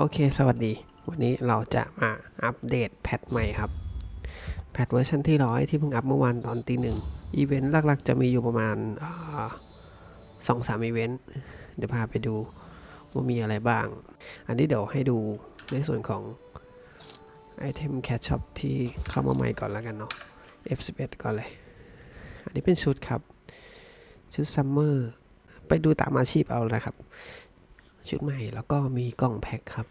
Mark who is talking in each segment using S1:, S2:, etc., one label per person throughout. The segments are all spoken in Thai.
S1: โอเค สวัสดี วันนี้เราจะมาอัปเดตแพทใหม่ครับ แพทเวอร์ชันที่ร้อยที่เพิ่งอัปเมื่อวานตอนตีหนึ่งอีเวนต์หลักๆ จะมีอยู่ประมาณสองสามอีเวนต์ เดี๋ยวพาไปดูว่ามีอะไรบ้าง อันนี้เดี๋ยวให้ดูในส่วนของไอเทมแคชช็อปที่เข้ามาใหม่ก่อนแล้วกันเนาะ F11 ก่อนเลย อันนี้เป็นชุดครับ ชุดซัมเมอร์ไปดูตามอาชีพเอานะครับ ชุดใหม่แล้วก็มีกล่องแพ็คครับ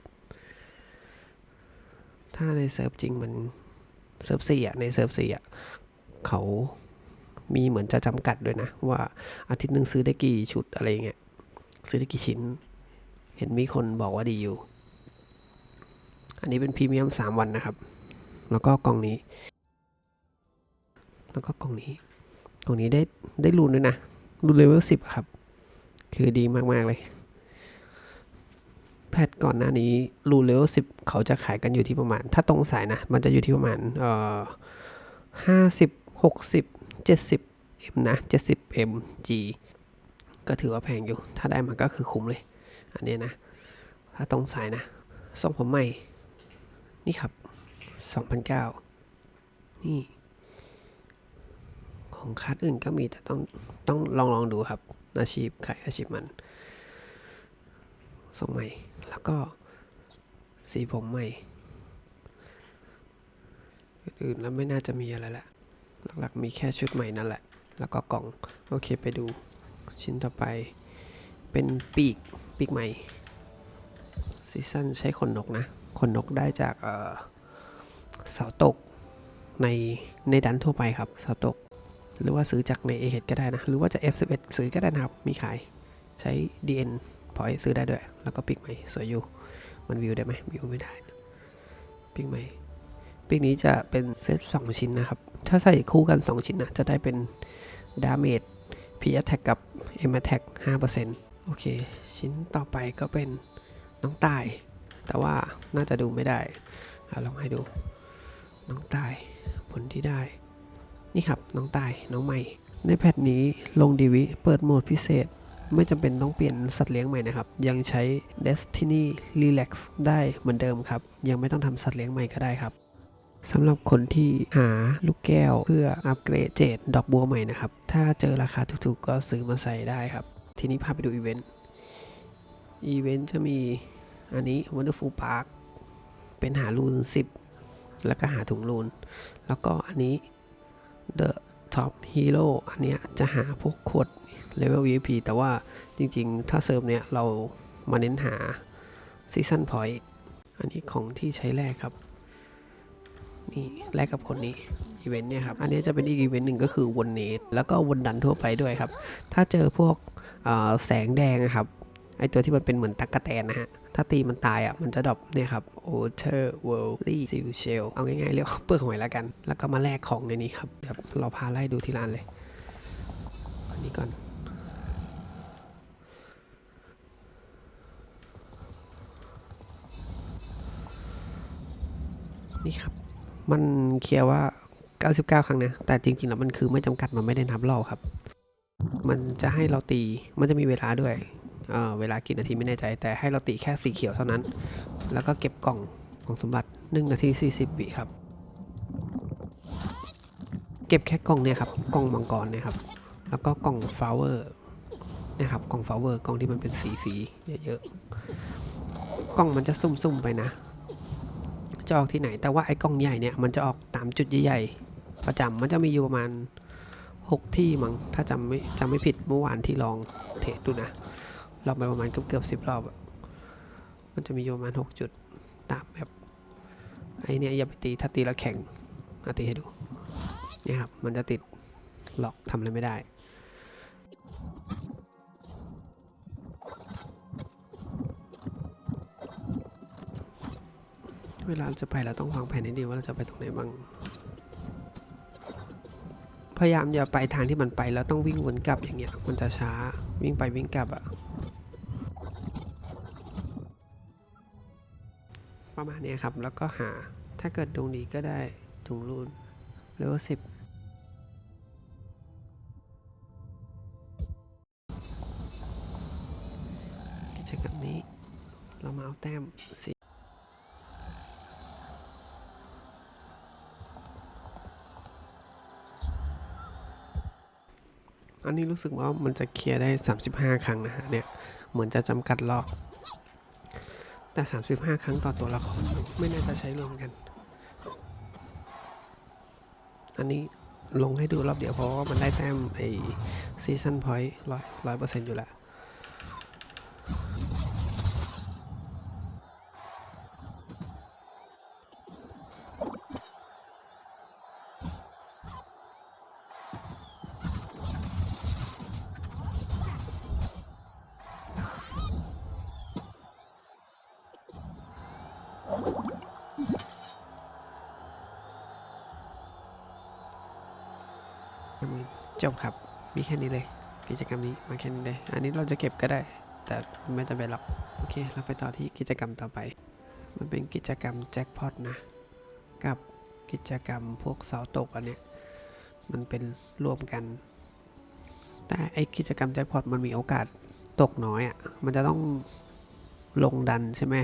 S1: ถ้าในเซิร์ฟจริงมันเซิร์ฟสี่อะในเซิร์ฟสี่อะเขามีเหมือนจะจำกัดด้วยนะ ว่าอาทิตย์หนึ่งซื้อได้กี่ชุดอะไรเงี้ยซื้อได้กี่ชิ้น เห็นมีคนบอกว่าดีอยู่ อันนี้เป็นพรีเมียมสามวันนะครับ แล้วก็กล่องนี้ แล้วก็กล่องนี้ กล่องนี้ได้ได้รูนด้วยนะรูนเลเวลสิบครับ คือดีมาก ๆ เลย แพทก่อนหน้านี้รูเลเวลสิบเขาจะขายกันอยู่ที่ประมาณ ถ้าตรงสายนะ มันจะอยู่ที่ประมาณเอ่อห้าสิบหกสิบเจ็ดสิบเอ็มนะเจ็ดสิบเอ็มจีก็ถือว่าแพงอยู่ ถ้าได้มาก็คือคุ้มเลย อันนี้นะ ถ้าตรงสายนะส่งผมใหม่ นี่ครับสองพันเก้านี่ของคัดอื่นก็มีแต่ต้องต้องลองลองดูครับ อาชีพขายอาชีพมัน ส่งใหม่ แล้วก็สีผมใหม่อื่นๆแล้วไม่น่าจะมีอะไรละหลักๆมีแค่ชุดใหม่นั่นแหละ แล้วก็กล่อง โอเคไปดู ชิ้นต่อไป เป็นปีก ปีกใหม่ซีซั่นใช้ขนนกนะ ขนนกได้จากเเสาตกในในดันทั่วไปครับ เสาตก หรือว่าซื้อจากในเอเก็ได้นะ หรือว่าจะ F11 ซื้อก็ได้นะครับ มีขายใช้ DN พอยซื้อได้ด้วย แล้วก็ปิกใหม่สวยอยู่ มันวิวได้ไหมวิวไม่ได้ ปิกใหม่ ปิกนี้จะเป็นเซต2 ชิ้นนะครับ ถ้าใส่คู่กัน 2 ชิ้นนะจะได้เป็นดาเมจ P attack กับ M attack 5%โอเค ชิ้นต่อไปก็เป็นน้องตาย แต่ว่าน่าจะดูไม่ได้อลองให้ดู น้องตาย ผลที่ได้ นี่ครับ น้องตาย น้องใหม่ ในแพทนี้ลงดีวิ เปิดโหมดพิเศษ ไม่จำเป็นต้องเปลี่ยนสัตว์เลี้ยงใหม่นะครับ ยังใช้ Destiny Relax ได้เหมือนเดิมครับ ยังไม่ต้องทำสัตว์เลี้ยงใหม่ก็ได้ครับสำหรับคนที่หาลูกแก้วเพื่ออัปเกรดเจดดอกบัวใหม่นะครับ ถ้าเจอราคาถูกๆก็ซื้อมาใส่ได้ครับ ทีนี้พาไปดูอีเวนต์ อีเวนต์จะมีอันนี้ Wonderful Park เป็นหารูน 10 แล้วก็หาถุงรูน แล้วก็อันนี้ The Top Hero อันเนี้ยจะหาพวกขวด Level VIP แต่ว่าจริงๆ ถ้าเซิร์ฟเนี้ยเรามาเน้นหา Season Point อันนี้ของที่ใช้แลกครับ นี่แลกกับคนนี้อีเวนต์เนี่ยครับ อันนี้จะเป็นอีกอีเวนต์หนึ่งก็คือวนเนตแล้วก็วนดันทั่วไปด้วยครับ ถ้าเจอพวกแสงแดงครับ ไอตัวที่มันเป็นเหมือนตักกะแตนนะฮะ ถ้าตีมันตายอะ มันจะดรอปเนี่ยครับ o t e r World l y s i l Shell เอาง่ายๆ เรียกเปลือกหอยแล้วกัน แล้วก็มาแลกของในนี้ครับเดี๋ยวเราพาไล่ดูที่ร้านเลย อันนี้ก่อน นี่ครับ มันเคลียร์ว่า 99 ครั้งนะ แต่จริงๆ แล้วมันคือไม่จำกัด มันไม่ได้นับรอบครับ มันจะให้เราตี มันจะมีเวลาด้วย เเวลากี่นาทีไม่แน่ใจ แต่ให้เราตีแค่สีเขียวเท่านั้น แล้วก็เก็บกล่องของสมบัติ 1 นาที 40 วิครับ เก็บแค่กล่องเนี่ยครับ กล่องมังกรเนี่ยครับ แล้วก็กล่องฟลาวเวอร์นี่ยครับ กล่องฟลาวเวอร์ กล่องที่มันเป็นสีสีๆเยอะๆ กล่องมันจะซุ่มๆไปนะ จะออกที่ไหน แต่ว่าไอ้กล่องใหญ่เนี่ย มันจะออกตามจุดใหญ่ๆ ประจำมันจะมีอยู่ประมาณ 6 ที่มั้ง ถ้าจำไม่จำไม่ผิดเมื่อวานที่ลองเทสดูนะ รอบไปประมาณเกือบเกือบสิบรอบมันจะมีอยู่ประมาณหกจุดตามแบบไอเนี้ยอย่าไปตีถ้าตีแล้วแข็งอาตีให้ดูเนี่ยครับมันจะติดล็อกทำอะไรไม่ได้เวลาจะไปเราต้องวางแผนให้ดีว่าเราจะไปตรงไหนบ้าง พยายามอย่าไปทางที่มันไปแล้วต้องวิ่งวนกลับอย่างเงี้ยมันจะช้าวิ่งไปวิ่งกลับอะ ประมาณนี้ครับ แล้วก็หาถ้าเกิดดวงดีก็ได้ถุงรูนเลเวลสิบกิจกรรมนี้เรามาเอาแต้มสิอันนี้รู้สึกว่ามันจะเคลียร์ได้ 35 ครั้งนะฮะเนี่ย เหมือนจะจำกัดรอก แต่ 35 ครั้งต่อตัวละครไม่น่าจะใช้รวมกัน อันนี้ลงให้ดูรอบเดียวเพราะว่ามันได้แต้มไอซีซันพอยต์ร้อยร้อยเปอร์เซ็นต์อยู่แล้ว หมื่นจบครับ มีแค่นี้เลย กิจกรรมนี้มาแค่นี้เลย อันนี้เราจะเก็บก็ได้ แต่ไม่จำเป็นหรอก โอเค เราไปต่อที่กิจกรรมต่อไป มันเป็นกิจกรรมแจ็คพอตนะ กับกิจกรรมพวกเสาตกอันเนี้ย มันเป็นรวมกัน แต่ไอกิจกรรมแจ็คพอตมันมีโอกาสตกน้อยอะ่ะ มันจะต้องลงดันใช่ไหม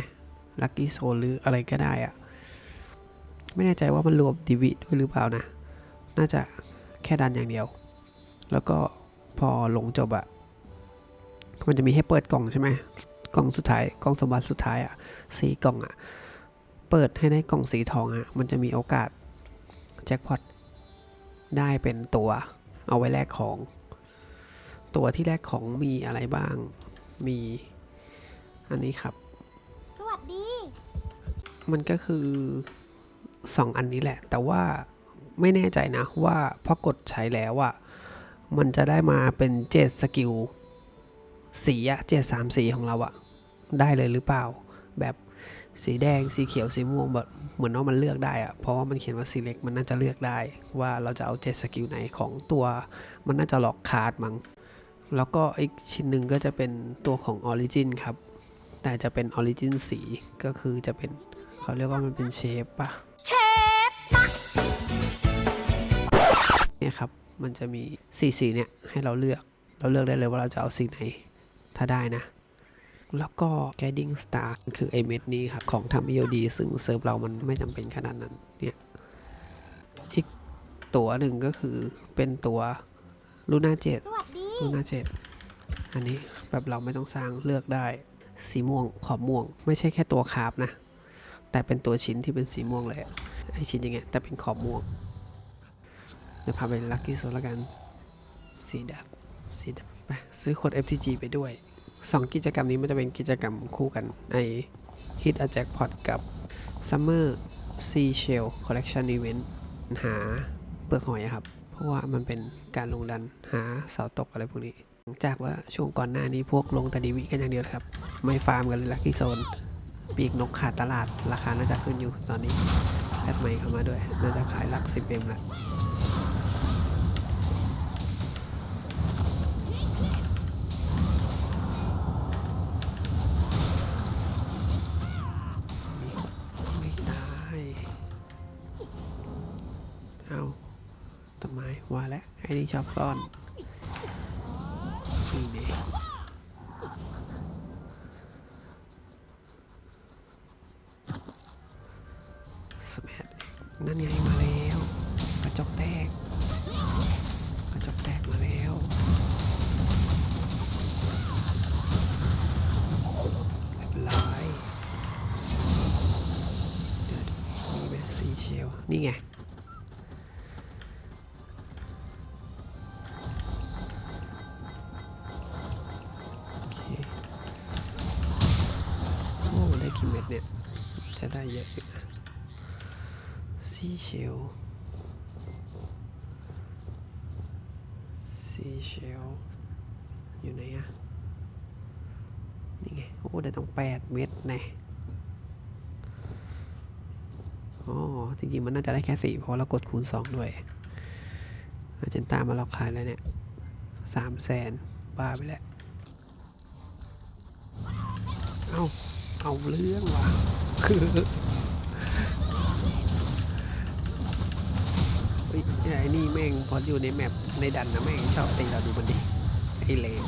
S1: ลัคกี้โซหรืออะไรก็ได้อะ่ะ ไม่แน่ใจว่ามันรวมดีวิด้วยหรือเปล่านะ น่าจะ แค่ดันอย่างเดียว แล้วก็พอลงจบอะมันจะมีให้เปิดกล่องใช่ไหมกล่องสุดท้ายกล่องสมบัติสุดท้ายอะสีกล่องอะเปิดให้ได้กล่องสีทองอะมันจะมีโอกาสแจ็คพอตได้เป็นตัวเอาไว้แลกของ ตัวที่แลกของมีอะไรบ้าง มีอันนี้ครับ
S2: สวัสดี
S1: มันก็คือ 2 อันนี้แหละ แต่ว่า ไม่แน่ใจนะว่าพอกดใช้แล้วอะมันจะได้มาเป็นเจ็ดสกิลสีอะเจ็ดสามสีของเราอะได้เลยหรือเปล่า แบบสีแดงสีเขียวสีม่วงแบบเหมือนว่ามันเลือกได้อะเพราะว่ามันเขียนว่า select มันน่าจะเลือกได้ ว่าเราจะเอาเจ็ดสกิลไหนของตัวมันน่าจะหลอกคาร์ดมั้งแล้วก็อีกชิ้นหนึ่งก็จะเป็นตัวของ Origin ครับ แต่จะเป็น Origin สีก็คือจะเป็นเขาเรียกว่ามันเป็นเชฟปะ
S2: เชฟ
S1: เนี่ยครับ มันจะมีสีสีเนี่ยให้เราเลือก เราเลือกได้เลยว่าเราจะเอาสีไหน ถ้าได้นะ แล้วก็ Guiding Star คือไอเม็ดนี้ครับ ของทำ EOD ซึ่งเซิร์ฟเรามันไม่จำเป็นขนาดนั้น เนี่ย อีกตัวหนึ่งก็คือเป็นตัวลูน่าเจ็ด
S2: สวัสดี
S1: ลูน่าเจ็ดอันนี้แบบเราไม่ต้องสร้างเลือกได้ สีม่วงขอบม่วง ไม่ใช่แค่ตัวคาร์บนะ แต่เป็นตัวชิ้นที่เป็นสีม่วงเลยอะไอชิ้นอย่างเงี้ยแต่เป็นขอบม่วง เดี๋ยวพาไปลัคกี้โซแล้วกันสีดัดสีดัดไปซื้อโค้ด FTG ไปด้วย 2 กิจกรรมนี้มันจะเป็นกิจกรรมคู่กันใน Hit a Jackpot กับ Summer Sea Shell Collection Event หาเปลือกหอยครับ เพราะว่ามันเป็นการลงดันหาเสาตกอะไรพวกนี้ หลังจากว่าช่วงก่อนหน้านี้พวกลงแตดีวิกันอย่างเดียวครับ ไม่ฟาร์มกันเลยลัคกี้โซนปีกนกขาดตลาดราคาน่าจะขึ้นอยู่ตอนนี้แอดใหม่เข้ามาด้วย น่าจะขายหลัก 10เอ็มละ ที่ชอบซ่อนนี่เน่สมัดนั่นไงมาแล้วกระจกแตกกระจกแตกมาแล้วเรียบร้อยเดี๋ยวดูมีไหมซีเชลนี่ไง จะได้เยอะอยู่นะซีเชลซีเชลอยู่ไหนอะนี่ไง โอ้ ได้ต้องแปดเม็ดแน่อ๋อจริงๆ มันน่าจะได้แค่สี่เพราะเรากดคูณสองด้วยอาเจนตามาเราขายแล้วเนี่ยสามแสนบ้าไปแล้ว เอาเอาเรื่องว่ะ ไอ้นี่แม่งพออยู่ในแมปในดันนะแม่งชอบตีเราดูมันดิไอ้เลว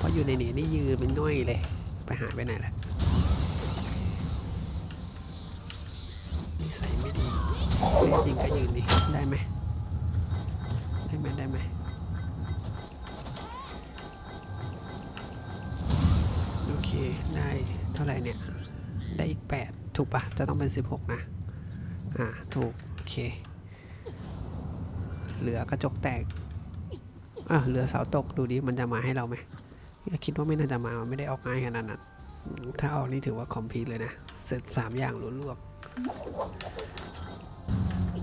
S1: พออยู่ในเนี้นี่ยืนเป็นน้อยเลย ไปหาไปไหนละนิส่ไม่ดีจริงก็ยืนดิได้ไหมได้ไหมได้ไหมโอเค ได้เท่าไหร่เนี่ย ได้อีกแปดถูกปะจะต้องเป็นสิบหกนะ อ่า ถูก โอเค เหลือกระจกแตกอะเหลือเสาตกดูดิ มันจะมาให้เราไหมคิดว่าไม่น่าจะมา ไม่ได้ออกง่ายขนาดนั้น ถ้าออกนี่ถือว่าคอมพีทเลยนะ เสร็จสามอย่างรวบๆ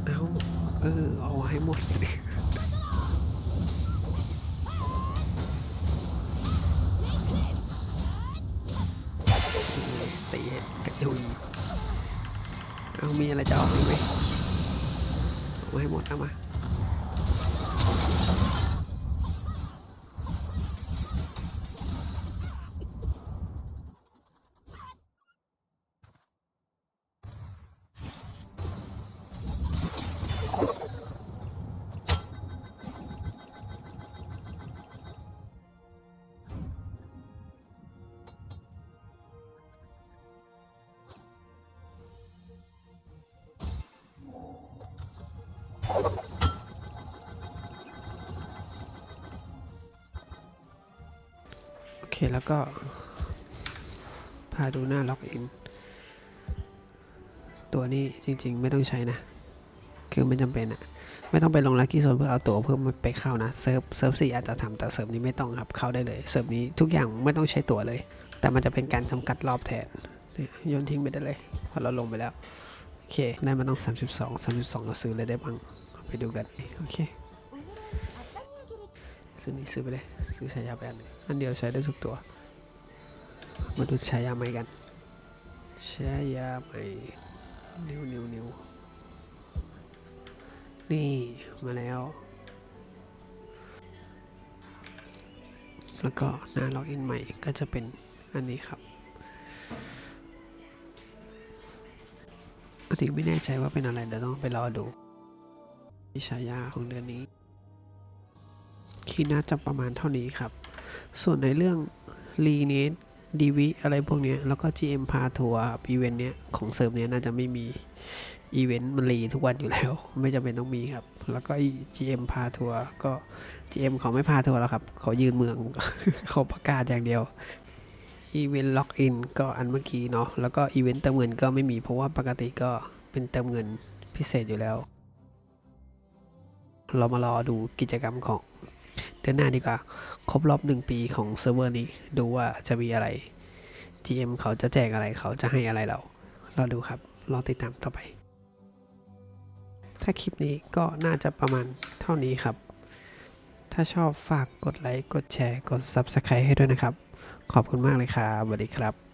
S1: เอาเออ เอาให้หมด จุยเอามีอะไรจะออกไหมเอามาให้หมดเอามา แล้วก็พาดูหน้าล็อกอิน ตัวนี้จริง ๆ ไม่ต้องใช้นะ คือไม่จำเป็นอะไม่ต้องไปลงลักกี้โซนเพื่อเอาตัวเพิ่มไปเข้านะ เซิร์ฟเซิร์ฟสี่อาจจะทำแต่เซิร์ฟนี้ไม่ต้องครับเข้าได้เลย เซิร์ฟนี้ทุกอย่างไม่ต้องใช้ตัวเลย แต่มันจะเป็นการจำกัดรอบแทนโยนทิ้งไปได้เลยเพอเราลงไปแล้ว โอเค ได้มาต้อง 32 32 เราซื้อเลยได้บ้าง ไปดูกัน โอเค ซื้อนี่ซื้อไปเลย ซื้อฉายาไปอันนึงอันเดียวใช้ได้ทุกตัว มาดูฉายาใหม่กันฉายาใหม่นิ้วนิ้วนิ้วนี่มาแล้ว แล้วก็หน้าล็อกอินใหม่ก็จะเป็นอันนี้ครับอันนี้ไม่แน่ใจว่าเป็นอะไรเดี๋ยวต้องไปรอดูมีฉายาของเดือนนี้ คีย์น่าจะประมาณเท่านี้ครับ ส่วนในเรื่องรีเนสดีวิอะไรพวกนี้แล้วก็ GM พาทัวร์อีเวนต์เนี้ยของเซิร์ฟเนี้ยน่าจะไม่มีอีเวนต์มันรีทุกวันอยู่แล้ว ไม่จำเป็นต้องมีครับ แล้วก็ GM พาทัวร์ก็ GM เขาไม่พาทัวร์แล้วครับเขายืนเมืองเขาประกาศอย่างเดียวอีเวนต์ล็อกอินก็อันเมื่อกี้เนาะแล้วก็อีเวนต์เติมเงินก็ไม่มีเพราะว่าปกติก็เป็นเติมเงินพิเศษอยู่แล้ว เรามารอดูกิจกรรมของ เดือนหน้าดีกว่า ครบรอบหนึ่งปีของเซิร์ฟเวอร์นี้ ดูว่าจะมีอะไร GM เขาจะแจกอะไรเขาจะให้อะไรเรา เราดูครับ รอติดตามต่อไป ถ้าคลิปนี้ก็น่าจะประมาณเท่านี้ครับ ถ้าชอบฝากกดไลค์ กดแชร์ กด Subscribe ให้ด้วยนะครับ ขอบคุณมากเลยครับสวัสดีครับ